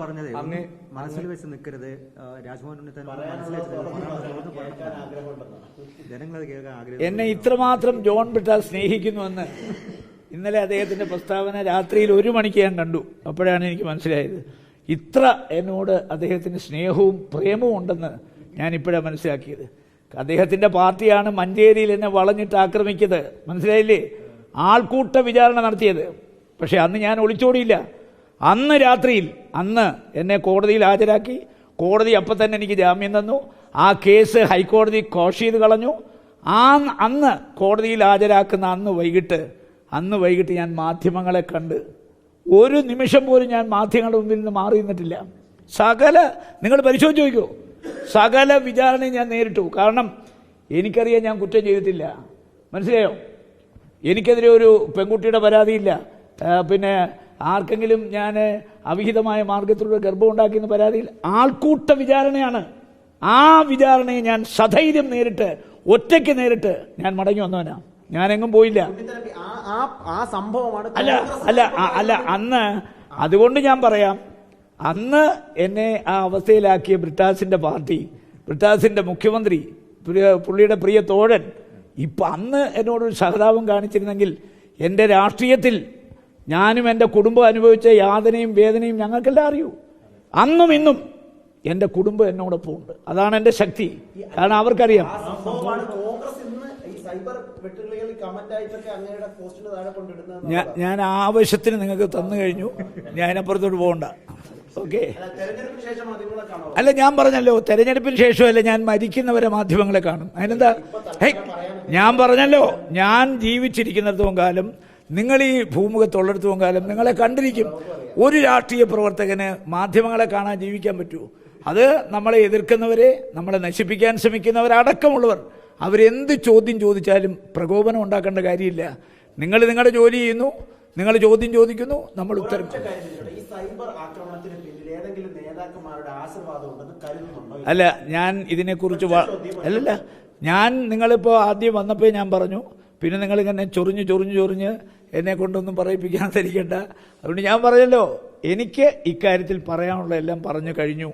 പറഞ്ഞത് അങ്ങ് മനസ്സിൽ വെച്ച് നിൽക്കരുത് രാജ്മോഹൻ ജനങ്ങളത് കേൾക്കാൻ ആഗ്രഹം എന്നെ ഇത്രമാത്രം ജോൺ ബിട്ടാൽ സ്നേഹിക്കുന്നുവെന്ന് ഇന്നലെ അദ്ദേഹത്തിന്റെ പ്രസ്താവന രാത്രിയിൽ ഒരു മണിക്ക് ഞാൻ കണ്ടു. അപ്പോഴാണ് എനിക്ക് മനസ്സിലായത്. ഇത്ര എന്നോട് അദ്ദേഹത്തിന് സ്നേഹവും പ്രേമവും ഉണ്ടെന്ന് ഞാൻ ഇപ്പോഴാണ് മനസ്സിലാക്കിയത്. അദ്ദേഹത്തിന്റെ പാർട്ടിയാണ് മഞ്ചേരിയിൽ എന്നെ വളഞ്ഞിട്ട് ആക്രമിക്കുന്നത് മനസ്സിലായില്ലേ? ആൾക്കൂട്ട വിചാരണ നടത്തിയത്. പക്ഷെ അന്ന് ഞാൻ ഒളിച്ചോടിയില്ല. അന്ന് രാത്രിയിൽ അന്ന് എന്നെ കോടതിയിൽ ഹാജരാക്കി. കോടതി അപ്പം തന്നെ എനിക്ക് ജാമ്യം തന്നു. ആ കേസ് ഹൈക്കോടതി കോഷ് ചെയ്ത് കളഞ്ഞു. ആ അന്ന് കോടതിയിൽ ഹാജരാക്കുന്ന അന്ന് വൈകിട്ട് അന്ന് വൈകിട്ട് ഞാൻ മാധ്യമങ്ങളെ കണ്ട്. ഒരു നിമിഷം പോലും ഞാൻ മാധ്യമങ്ങളുടെ മുമ്പിൽ നിന്ന് മാറി നിന്നിട്ടില്ല. സകല നിങ്ങൾ പരിശോധിച്ച് നോക്കൂ. സകല വിചാരണയും ഞാൻ നേരിട്ടു. കാരണം എനിക്കറിയാൻ ഞാൻ കുറ്റം ചെയ്തിട്ടില്ല. മനസ്സിലായോ? എനിക്കെതിരെ ഒരു പെൺകുട്ടിയുടെ പരാതിയില്ല. പിന്നെ ആർക്കെങ്കിലും ഞാൻ അവിഹിതമായ മാർഗത്തിലൂടെ ഗർഭം ഉണ്ടാക്കിയെന്ന് പരാതിയിൽ ആൾക്കൂട്ട വിചാരണയാണ്. ആ വിചാരണയെ ഞാൻ സധൈര്യം നേരിട്ട് ഒറ്റയ്ക്ക് നേരിട്ട് ഞാൻ മടങ്ങി വന്നവനാ. ഞാനെങ്ങും പോയില്ല. അല്ല അല്ല അല്ല അന്ന് അതുകൊണ്ട് ഞാൻ പറയാം. അന്ന് എന്നെ ആ അവസ്ഥയിലാക്കിയ ബ്രിട്ടാസിന്റെ പാർട്ടി ബ്രിട്ടാസിന്റെ മുഖ്യമന്ത്രി പുള്ളിയുടെ പ്രിയ തോഴൻ ഇപ്പൊ അന്ന് എന്നോടൊരു സഹതാപം കാണിച്ചിരുന്നെങ്കിൽ എന്റെ രാഷ്ട്രീയത്തിൽ ഞാനും എന്റെ കുടുംബം അനുഭവിച്ച യാതനയും വേദനയും ഞങ്ങൾക്കെല്ലാം അറിയൂ. അന്നും ഇന്നും എന്റെ കുടുംബം എന്നോടൊപ്പം ഉണ്ട്. അതാണ് എന്റെ ശക്തി. കാരണം അവർക്കറിയാം. ഞാൻ ആവശ്യത്തിന് നിങ്ങൾക്ക് തന്നു കഴിഞ്ഞു. ഞാൻ അപ്പുറത്തോട്ട് പോകണ്ട. ഓക്കെ. അല്ല, ഞാൻ പറഞ്ഞല്ലോ തെരഞ്ഞെടുപ്പിന് ശേഷമല്ല ഞാൻ മരിക്കുന്നവരെ മാധ്യമങ്ങളെ കാണും. അതിനെന്താ? ഞാൻ പറഞ്ഞല്ലോ ഞാൻ ജീവിച്ചിരിക്കുന്നിടത്തോളം കാലം നിങ്ങൾ ഈ ഭൂമുഖത്തുള്ളിടത്തോളം കാലം നിങ്ങളെ കണ്ടിരിക്കും. ഒരു രാഷ്ട്രീയ പ്രവർത്തകന് മാധ്യമങ്ങളെ കാണാൻ ജീവിക്കാൻ പറ്റുമോ? അത് നമ്മളെ എതിർക്കുന്നവരെ നമ്മളെ നശിപ്പിക്കാൻ ശ്രമിക്കുന്നവരടക്കമുള്ളവർ അവരെന്ത് ചോദ്യം ചോദിച്ചാലും പ്രകോപനം ഉണ്ടാക്കേണ്ട കാര്യമില്ല. നിങ്ങൾ നിങ്ങളുടെ ജോലി ചെയ്യുന്നു നിങ്ങൾ ചോദ്യം ചോദിക്കുന്നു നമ്മൾ ഉത്തരം അല്ല ഞാൻ ഇതിനെക്കുറിച്ച് അല്ലല്ല. ഞാൻ നിങ്ങളിപ്പോൾ ആദ്യം വന്നപ്പോൾ ഞാൻ പറഞ്ഞു പിന്നെ നിങ്ങളിങ്ങനെ ചൊറിഞ്ഞ് ചൊറിഞ്ഞ് ചൊറിഞ്ഞ് എന്നെ കൊണ്ടൊന്നും പറയിപ്പിക്കാൻ ധരിക്കണ്ട അതുകൊണ്ട് ഞാൻ പറഞ്ഞല്ലോ എനിക്ക് ഇക്കാര്യത്തിൽ പറയാനുള്ള എല്ലാം പറഞ്ഞു കഴിഞ്ഞു.